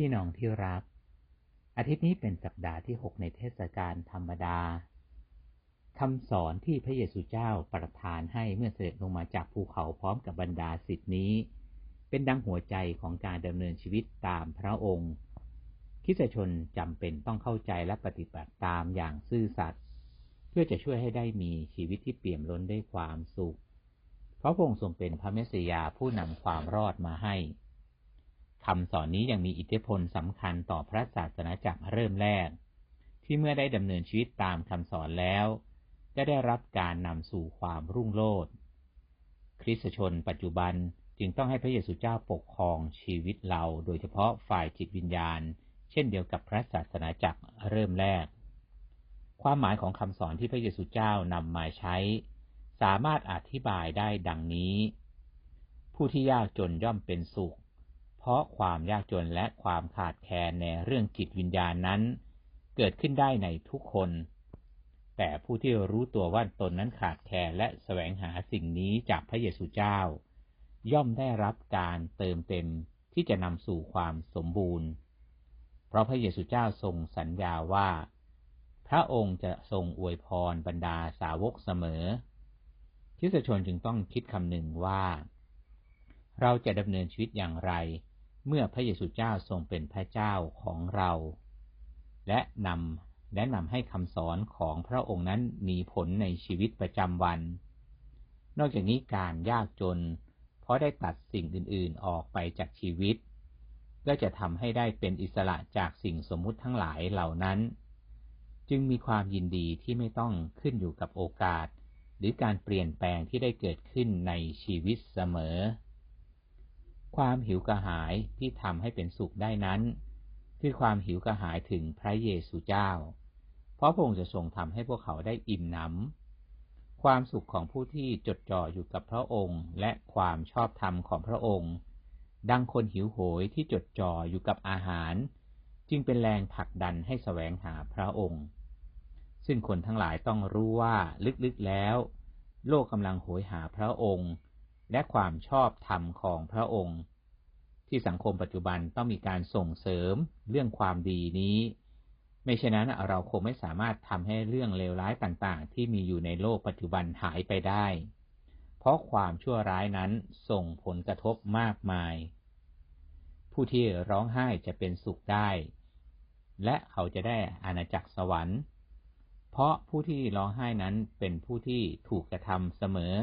พี่น้องที่รัก อาทิตย์นี้เป็นสัปดาห์ที่6ในเทศกาลธรรมดาคำสอนที่พระเยซูเจ้าประทานให้เมื่อเสด็จลงมาจากภูเขาพร้อมกับบรรดาสิทธินี้ เป็นดังหัวใจของการดำเนินชีวิตตามพระองค์คริสชนจำเป็นต้องเข้าใจและปฏิบัติตามอย่างซื่อสัตย์เพื่อจะช่วยให้ได้มีชีวิตที่เปี่ยมล้นด้วยความสุข เพราะพระองค์ทรงเป็นพระเมสสิยาผู้นำความรอดมาให้ คำสอนนี้ยังมีอิทธิพลสำคัญต่อพระศาสนาจักรเริ่มแรก ที่เมื่อได้ดำเนินชีวิตตามคำสอนแล้ว จะได้รับการนำสู่ความรุ่งโรจน์คริสตชนปัจจุบันจึงต้องให้พระเยซูเจ้าปกครองชีวิตเรา โดยเฉพาะฝ่ายจิตวิญญาณ เช่นเดียวกับพระศาสนาจักรเริ่มแรก ความหมายของคำสอนที่พระเยซูเจ้านำมาใช้ สามารถอธิบายได้ดังนี้ ผู้ที่ยากจนย่อมเป็นสุข เพราะความยากจนและความขาดแคลนในเรื่องจิตวิญญาณนั้น เกิดขึ้นได้ในทุกคน แต่ผู้ที่รู้ตัวว่าตนนั้นขาดแคลนและแสวงหาสิ่งนี้จากพระเยซูเจ้า ย่อมได้รับการเติมเต็มที่จะนำสู่ความสมบูรณ์ เพราะพระเยซูเจ้าทรงสัญญาว่า พระองค์จะทรงอวยพรบรรดาสาวกเสมอคริสชนจึงต้องคิดคำหนึ่งว่า เราจะดำเนินชีวิตอย่างไร เมื่อพระเยซูเจ้าทรงเป็นพระเจ้าของเรา และนำและนำให้คำสอนของพระองค์นั้นมีผลในชีวิตประจำวัน นอกจากนี้การยากจน เพราะได้ตัดสิ่งอื่นๆออกไปจากชีวิต ก็จะทำให้ได้เป็นอิสระจากสิ่งสมมุติทั้งหลายเหล่านั้น จึงมีความยินดีที่ไม่ต้องขึ้นอยู่กับโอกาส หรือการเปลี่ยนแปลงที่ได้เกิดขึ้นในชีวิตเสมอ ความหิวกระหายที่ทำให้เป็นสุขได้นั้น คือความหิวกระหายถึงพระเยซูเจ้า เพราะพระองค์จะทรงทำให้พวกเขาได้อิ่มหนำความสุขของผู้ที่จดจ่ออยู่กับพระองค์ และความชอบธรรมของพระองค์ ดังคนหิวโหยที่จดจ่ออยู่กับอาหาร จึงเป็นแรงผลักดันให้แสวงหาพระองค์ ซึ่งคนทั้งหลายต้องรู้ว่าลึกๆแล้ว โลกกำลังโหยหาพระองค์ และความชอบธรรมของพระองค์ ที่สังคมปัจจุบันต้องมีการส่งเสริมเรื่องความดีนี้ ไม่เช่นนั้นเราคงไม่สามารถทำให้เรื่องเลวร้ายต่างๆ ที่มีอยู่ในโลกปัจจุบันหายไปได้ เพราะความชั่วร้ายนั้นส่งผลกระทบมากมาย ผู้ที่ร้องไห้จะเป็นสุขได้ และเขาจะได้อาณาจักรสวรรค์ เพราะผู้ที่ร้องไห้นั้นเป็นผู้ที่ถูกกระทำเสมอ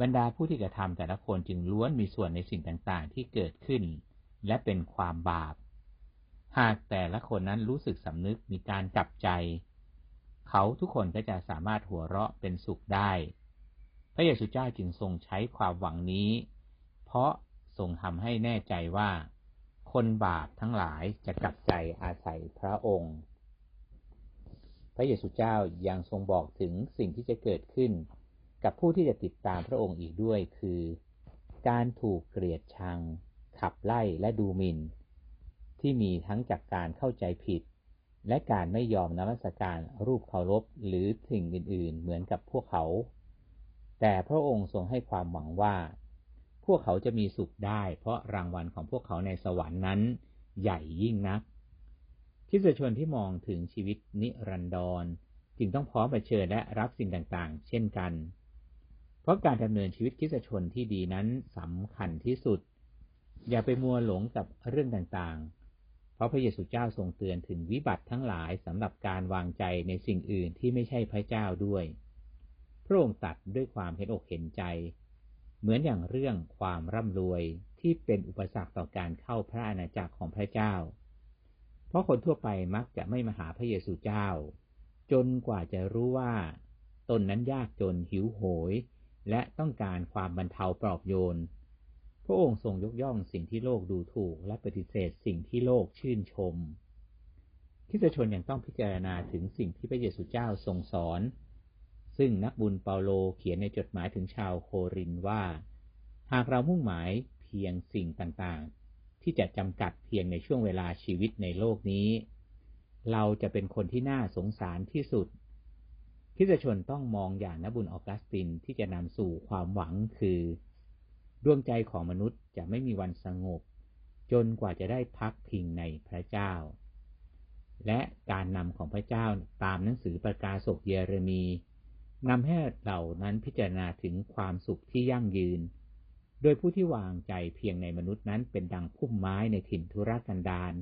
บรรดาผู้ที่กระทำแต่ละคนจึงล้วนมีส่วนในสิ่งต่างๆ ที่เกิดขึ้น และเป็นความบาป หากแต่ละคนนั้นรู้สึกสำนึกมีการกลับใจ เขาทุกคนก็จะสามารถหัวเราะเป็นสุขได้ พระเยซูเจ้าจึงทรงใช้ความหวังนี้ เพราะทรงทำให้แน่ใจว่า คนบาปทั้งหลายจะกลับใจอาศัยพระองค์ พระเยซูเจ้ายังทรงบอกถึงสิ่งที่จะเกิดขึ้น กับผู้ที่จะติดตามพระองค์อีกด้วยคือ การถูกเกลียดชัง ขับไล่และดูหมิน่น ที่มีทั้งจากการเข้าใจผิด และการไม่ยอมนมัสการรูปเคารพหรือสิ่งอื่น ๆ เหมือนกับพวกเขา แต่พระองค์ทรงให้ความหวังว่า พวกเขาจะมีสุขได้ เพราะรางวัลของพวกเขาในสวรรค์นั้น ใหญ่ยิ่งนักคิดชนที่มองถึงชีวิตนิรันดร จึงต้องพร้อมเผชิญและรับสิ่งต่างๆ เช่นกัน เพราะการดำเนินชีวิตคิสชนที่ดีนั้นสำคัญที่สุด อย่าไปมัวหลงกับเรื่องต่างๆ เพราะพระเยซูเจ้าทรงเตือนถึงวิบัติทั้งหลายสำหรับการวางใจในสิ่งอื่นที่ไม่ใช่พระเจ้าด้วย พระองค์ตัดด้วยความเห็นอกเห็นใจ เหมือนอย่างเรื่องความร่ำรวยที่เป็นอุปสรรคต่อการเข้าพระอาณาจักรของพระเจ้า เพราะคนทั่วไปมักจะไม่มาหาพระเยซูเจ้า จนกว่าจะรู้ว่า ตนนั้นยากจนหิวโหย และต้องการความบรรเทาปลอบโยน พระองค์ทรงยกย่องสิ่งที่โลกดูถูก และปฏิเสธสิ่งที่โลกชื่นชมคิสชนยังต้องพิจารณาถึงสิ่งที่พระเยซูเจ้าทรงสอน ซึ่งนักบุญเปาโลเขียนในจดหมายถึงชาวโครินว่า หากเรามุ่งหมายเพียงสิ่งต่างๆ ที่จะจำกัดเพียงในช่วงเวลาชีวิตในโลกนี้ เราจะเป็นคนที่น่าสงสารที่สุด คริสตชนต้องมองอย่างนบุญออกัสตินที่จะนำสู่ความหวังคือ ดวงใจของมนุษย์จะไม่มีวันสงบ จนกว่าจะได้พักพิงในพระเจ้า และการนำของพระเจ้าตามหนังสือประกาศกเยเรมีนำให้เหล่านั้นพิจารณาถึงความสุขที่ยั่งยืน โดยผู้ที่วางใจเพียงในมนุษย์นั้นเป็นดังพุ่มไม้ในถิ่นทุรกันดาร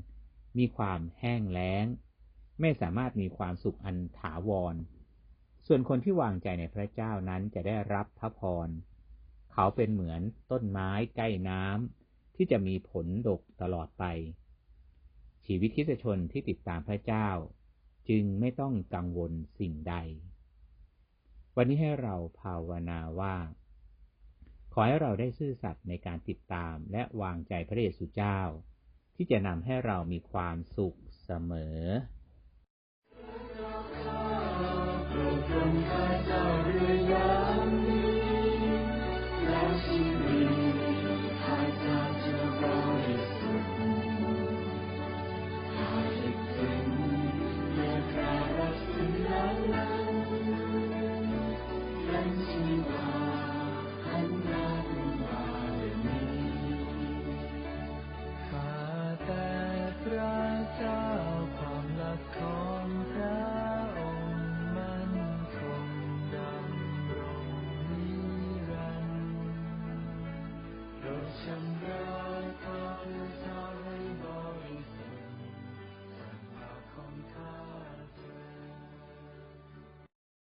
มีความแห้งแล้ง ไม่สามารถมีความสุขอันถาวร ส่วนคนที่วางใจในพระเจ้านั้นจะได้รับพระพร เขาเป็นเหมือนต้นไม้ใกล้น้ำที่จะมีผลดกตลอดไป ชีวิตคิสชนที่ติดตามพระเจ้า จึงไม่ต้องกังวลสิ่งใด วันนี้ให้เราภาวนาว่า ขอให้เราได้ซื่อสัตย์ในการติดตามและวางใจพระเยซูเจ้า ที่จะนำให้เรามีความสุขเสมอ ข้าแต่พระเจ้าความรักของ